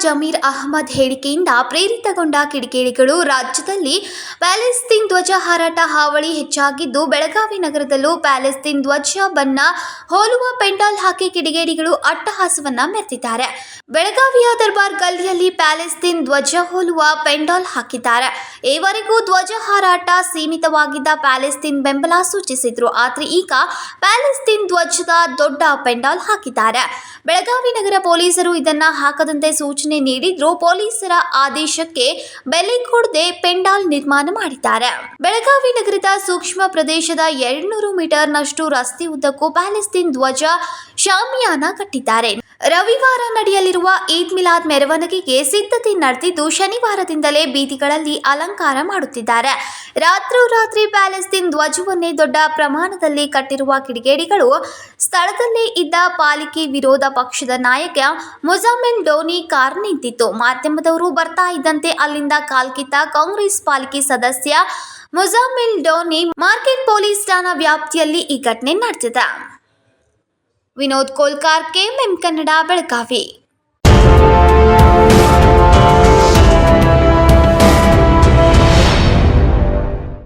ಜಮೀರ್ ಅಹ್ಮದ್ ಹೇಳಿಕೆಯಿಂದ ಪ್ರೇರಿತಗೊಂಡ ಕಿಡಿಗೇಡಿಗಳು ರಾಜ್ಯದಲ್ಲಿ ಪ್ಯಾಲೆಸ್ತೀನ್ ಧ್ವಜ ಹಾರಾಟ ಹಾವಳಿ ಹೆಚ್ಚಾಗಿದ್ದು, ಬೆಳಗಾವಿ ನಗರದಲ್ಲೂ ಪ್ಯಾಲೆಸ್ತೀನ್ ಧ್ವಜ ಬಣ್ಣ ಹೋಲುವ ಪೆಂಡಾಲ್ ಹಾಕಿ ಕಿಡಿಗೇಡಿಗಳು ಅಟ್ಟಹಾಸವನ್ನ ಮೆರೆದಿದ್ದಾರೆ. ಬೆಳಗಾವಿಯ ದರ್ಬಾರ್ ಗಲ್ಲಿಯಲ್ಲಿ ಪ್ಯಾಲೆಸ್ತೀನ್ ಧ್ವಜ ಹೋಲುವ ಪೆಂಡಾಲ್ ಹಾಕಿದ್ದಾರೆ. ಈವರೆಗೂ ಧ್ವಜ ಹಾರಾಟ ಸೀಮಿತವಾಗಿದ್ದ ಪ್ಯಾಲೆಸ್ತೀನ್ ಬೆಂಬಲ ಸೂಚಿಸಿದ್ರು. ಆದರೆ ಈಗ ಪ್ಯಾಲೆಸ್ತೀನ್ ಧ್ವಜದ ದೊಡ್ಡ ಪೆಂಡಾಲ್ ಹಾಕಿದ್ದಾರೆ. ಬೆಳಗಾವಿ ನಗರ ಪೊಲೀಸರು ಇದನ್ನ ಹಾಕದಂತೆ ಸೂಚನೆ ನೀಡಿದ್ರು. ಪೊಲೀಸರ ಆದೇಶಕ್ಕೆ ಬೆಲೆ ಕೊಡದೆ ಪೆಂಡಾಲ್ ನಿರ್ಮಾಣ ಮಾಡಿದ್ದಾರೆ. ಬೆಳಗಾವಿ ನಗರದ ಸೂಕ್ಷ್ಮ ಪ್ರದೇಶದ ಎರಡ್ನೂರು ಮೀಟರ್ನಷ್ಟು ರಸ್ತೆ ಉದ್ದಕ್ಕೂ ಪ್ಯಾಲೆಸ್ತೀನ್ ಧ್ವಜ ಶಾಮಿಯಾನ ಕಟ್ಟಿದ್ದಾರೆ. ರವಿವಾರ ನಡೆಯಲಿರುವ ಈದ್ ಮಿಲಾದ್ ಮೆರವಣಿಗೆಗೆ ಸಿದ್ಧತೆ ನಡೆದಿದ್ದು ಶನಿವಾರದಿಂದಲೇ ಬೀದಿಗಳಲ್ಲಿ ಅಲಂಕಾರ ಮಾಡುತ್ತಿದ್ದಾರೆ. ರಾತ್ರೋರಾತ್ರಿ ಪ್ಯಾಲೆಸ್ತೀನ್ ಧ್ವಜವನ್ನೇ ದೊಡ್ಡ ಪ್ರಮಾಣದಲ್ಲಿ ಕಟ್ಟಿರುವ ಕಿಡಿಗೇಡಿಗಳು ಸ್ಥಳದಲ್ಲೇ ಇದ್ದ ಪಾಲಿಕೆ ವಿರೋಧ ಪಕ್ಷದ ನಾಯಕ ಮುಜಾಮಿಲ್ ಡೋನಿ ಕಾರ್ ನಿಂತಿತ್ತು. ಮಾಧ್ಯಮದವರು ಬರ್ತಾ ಇದ್ದಂತೆ ಅಲ್ಲಿಂದ ಕಾಲ್ಕಿತ್ತ ಕಾಂಗ್ರೆಸ್ ಪಾಲಿಕೆ ಸದಸ್ಯ ಮುಜಾಮಿಲ್ ಡೋನಿ ಮಾರ್ಕೆಟ್ ಪೊಲೀಸ್ ಠಾಣಾ ವ್ಯಾಪ್ತಿಯಲ್ಲಿ ಈ ಘಟನೆ ನಡೆದಿದೆ. ವಿನೋದ್ ಕೋಲ್ಕಾರ್ ಕೆಎಂಎಂ ಕನ್ನಡ ಬೆಳಗಾವಿ